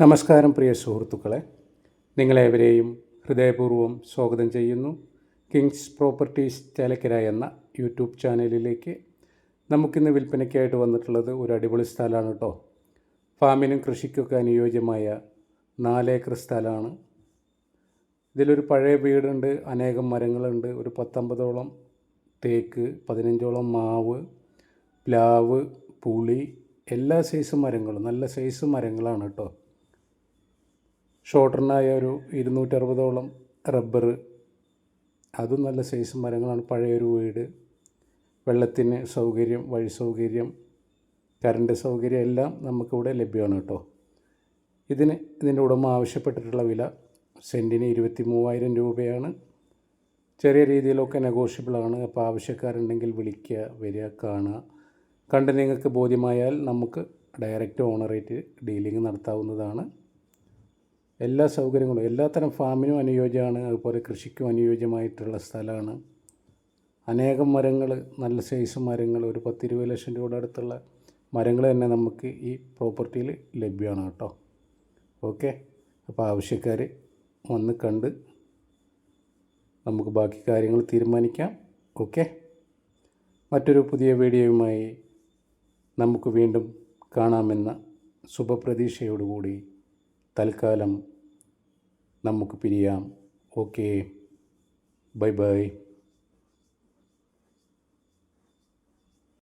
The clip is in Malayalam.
നമസ്കാരം പ്രിയ സുഹൃത്തുക്കളെ. നിങ്ങളേവരെയും ഹൃദയപൂർവം സ്വാഗതം ചെയ്യുന്നു. കിങ്സ് പ്രോപ്പർട്ടീസ് ചേലക്കര എന്ന യൂട്യൂബ് ചാനലിലേക്ക് നമുക്കിന്ന് വിൽപ്പനയ്ക്കായിട്ട് വന്നിട്ടുള്ളത് ഒരു അടിപൊളി സ്ഥലമാണ് കേട്ടോ. ഫാമിനും കൃഷിക്കൊക്കെ അനുയോജ്യമായ നാലേക്കർ സ്ഥലമാണ്. ഇതിലൊരു പഴയ വീടുണ്ട് അനേകം മരങ്ങളുണ്ട്. ഒരു പത്തൊമ്പതോളം തേക്ക് പതിനഞ്ചോളം മാവ് പ്ലാവ് പുളി എല്ലാ സൈസ് മരങ്ങളും നല്ല സൈസ് മരങ്ങളാണ് കേട്ടോ. ഷോർട്ടറിനായ ഒരു ഇരുന്നൂറ്ററുപതോളം റബ്ബർ അതും നല്ല സൈസ് മരങ്ങളാണ്. പഴയൊരു വീട്. വെള്ളത്തിന് സൗകര്യം വഴി സൗകര്യം കറണ്ട് സൗകര്യം എല്ലാം നമുക്കിവിടെ ലഭ്യമാണ് കേട്ടോ. ഇതിന് ഇതിന്റെ ഉടമ ആവശ്യപ്പെട്ടിട്ടുള്ള വില സെന്റിന് ഇരുപത്തി മൂവായിരം രൂപയാണ്. ചെറിയ രീതിയിലൊക്കെ നെഗോഷ്യബിളാണ് അപ്പോൾ ആവശ്യക്കാരുണ്ടെങ്കിൽ വിളിക്കുക വരിക കാണുക. കണ്ട് നിങ്ങൾക്ക് ബോധ്യമായാൽ നമുക്ക് ഡയറക്റ്റ് ഓണറേറ്റ് ഡീലിംഗ് നടത്താവുന്നതാണ്. എല്ലാ സൗകര്യങ്ങളും എല്ലാത്തരം ഫാമിനും അനുയോജ്യമാണ്. അതുപോലെ കൃഷിക്കും അനുയോജ്യമായിട്ടുള്ള സ്ഥലമാണ്. അനേകം മരങ്ങൾ നല്ല സൈസ് മരങ്ങൾ ഒരു പത്തിരുപത് ലക്ഷം രൂപയുടെ അടുത്തുള്ള മരങ്ങൾ തന്നെ നമുക്ക് ഈ പ്രോപ്പർട്ടിയിൽ ലഭ്യമാണ് കേട്ടോ. ഓക്കെ അപ്പോൾ ആവശ്യക്കാർ വന്ന് കണ്ട് നമുക്ക് ബാക്കി കാര്യങ്ങൾ തീരുമാനിക്കാം. ഓക്കെ മറ്റൊരു പുതിയ വീഡിയോയുമായി നമുക്ക് വീണ്ടും കാണാമെന്ന ശുഭപ്രതീക്ഷയോടുകൂടി തൽക്കാലം നമുക്ക് പിരിയാം. ഓക്കേ. Bye bye.